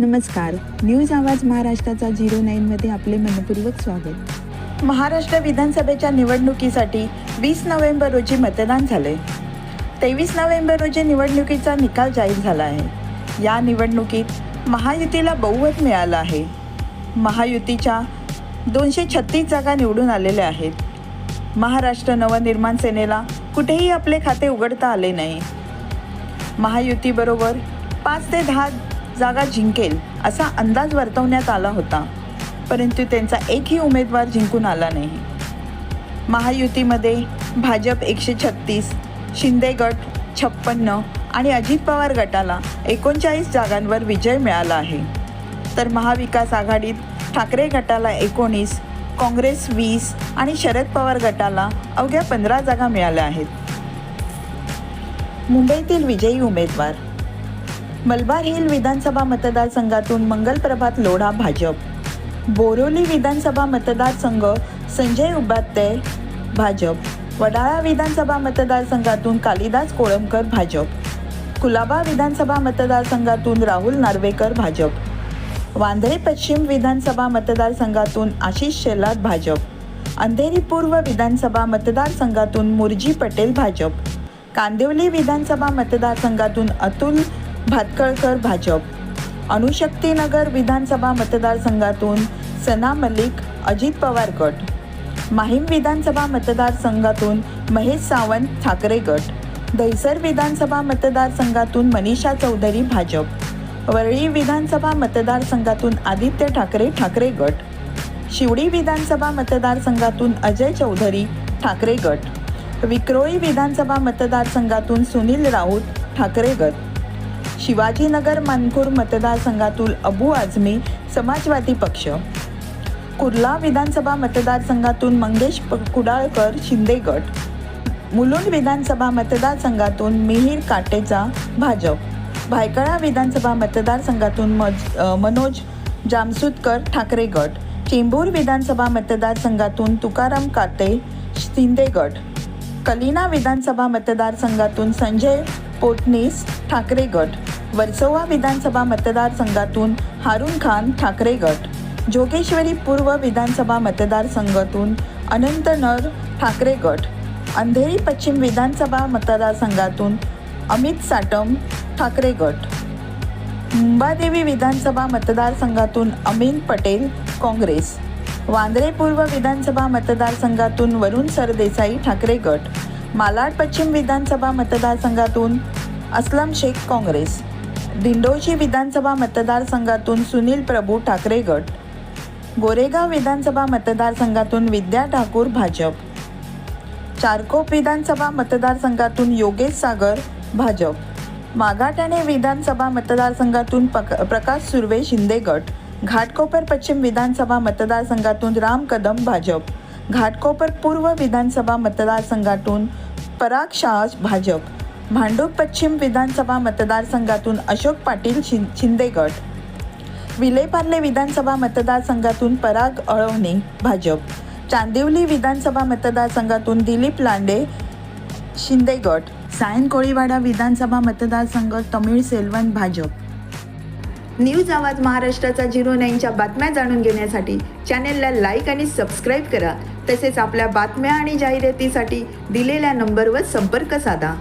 नमस्कार. न्यूज आवाज महाराष्ट्राचा झिरो नाईनमध्ये आपले मनपूर्वक स्वागत. महाराष्ट्र विधानसभेच्या निवडणुकीसाठी वीस नोव्हेंबर रोजी मतदान झाले तेवीस नोव्हेंबर रोजी निवडणुकीचा निकाल जाहीर झाला आहे. या निवडणुकीत महायुतीला बहुमत मिळालं आहे. महायुतीच्या दोनशे छत्तीस जागा निवडून आलेल्या आहेत. महाराष्ट्र नवनिर्माण सेनेला कुठेही आपले खाते उघडता आले नाही. महायुतीबरोबर पाच ते दहा जागा जिंकेल असा अंदाज वर्तवण्यात आला होता. परंतु त्यांचा एकही उमेदवार जिंकून आला नाही. महायुतीमध्ये भाजप एकशे छत्तीस शिंदे गट छप्पन्न आणि अजित पवार गटाला एकोणचाळीस जागांवर विजय मिळाला आहे. तर महाविकास आघाडीत ठाकरे गटाला एकोणीस काँग्रेस वीस आणि शरद पवार गटाला अवघ्या पंधरा जागा मिळाल्या आहेत. मुंबईतील विजयी उमेदवार मलबार हिल विधानसभा मतदारसंघातून मंगल प्रभात लोढा भाजप. बोरोली विधानसभा मतदारसंघ संजय उपाध्ये भाजप. वडाळा विधानसभा मतदारसंघातून कालिदास कोळंबकर भाजप. कुलाबा विधानसभा मतदारसंघातून राहुल नार्वेकर भाजप. वांद्रे पश्चिम विधानसभा मतदारसंघातून आशिष शेलार भाजप. अंधेरी पूर्व विधानसभा मतदारसंघातून मुरजी पटेल भाजप. कांदिवली विधानसभा मतदारसंघातून अतुल भातकळकर भाजप. अणुशक्तीनगर विधानसभा मतदारसंघातून सना मलिक अजित पवार गट. माहीम विधानसभा मतदारसंघातून महेश सावंत ठाकरे गट. दहिसर विधानसभा मतदारसंघातून मनीषा चौधरी भाजप. वरळी विधानसभा मतदारसंघातून आदित्य ठाकरे ठाकरे गट. शिवडी विधानसभा मतदारसंघातून अजय चौधरी ठाकरे गट. विक्रोळी विधानसभा मतदारसंघातून सुनील राऊत ठाकरे गट. शिवाजीनगर मानखूर मतदारसंघातून अबू आझमी समाजवादी पक्ष. कुर्ला विधानसभा मतदारसंघातून मंगेश कुडाळकर शिंदे गट. मुलुंड विधानसभा मतदारसंघातून मिहीर काटेचा भाजप. भायखळा विधानसभा मतदारसंघातून मज मनोज जामसुदकर ठाकरे गट. चेंबूर विधानसभा मतदारसंघातून तुकाराम काते शिंदे गट. कलिना विधानसभा मतदारसंघातून संजय पोतनीस ठाकरे गट. वर्सोवा विधानसभा मतदारसंघातून हारून खान ठाकरे गट. जोगेश्वरी पूर्व विधानसभा मतदारसंघातून अनंत नर ठाकरे गट. अंधेरी पश्चिम विधानसभा मतदारसंघातून अमित साटम ठाकरे गट. मुंबादेवी विधानसभा मतदारसंघातून अमीन पटेल काँग्रेस. वांद्रे पूर्व विधानसभा मतदारसंघातून वरुण सरदेसाई ठाकरे गट. मालाड पश्चिम विधानसभा मतदारसंघातून अस्लम शेख काँग्रेस. दिंडोशी विधानसभा मतदारसंघातून सुनील प्रभू ठाकरे गट. गोरेगाव विधानसभा मतदारसंघातून विद्या ठाकूर भाजप. चारकोप विधानसभा मतदारसंघातून योगेश सागर भाजप. मागाठाणे विधानसभा मतदारसंघातून पक प्रकाश सुर्वे शिंदे गट. घाटकोपर पश्चिम विधानसभा मतदारसंघातून राम कदम भाजप. घाटकोपर पूर्व विधानसभा मतदारसंघातून पराग शाह भाजप. भांडूप पश्चिम विधानसभा मतदारसंघातून अशोक पाटील शिं शिंदे गट. विलेपार्ले विधानसभा मतदारसंघातून पराग अळवणे भाजप. चांदिवली विधानसभा मतदारसंघातून दिलीप लांडे शिंदे गट. सायन कोळीवाडा विधानसभा मतदारसंघ तमिळ सेल्वन भाजप. न्यूज आवाज महाराष्ट्राचा झिरो नाईनच्या बातम्या जाणून घेण्यासाठी चॅनेलला लाईक आणि सबस्क्राईब करा. तसेच आपल्या बातम्या आणि जाहिरातीसाठी दिलेल्या नंबरवर संपर्क साधा.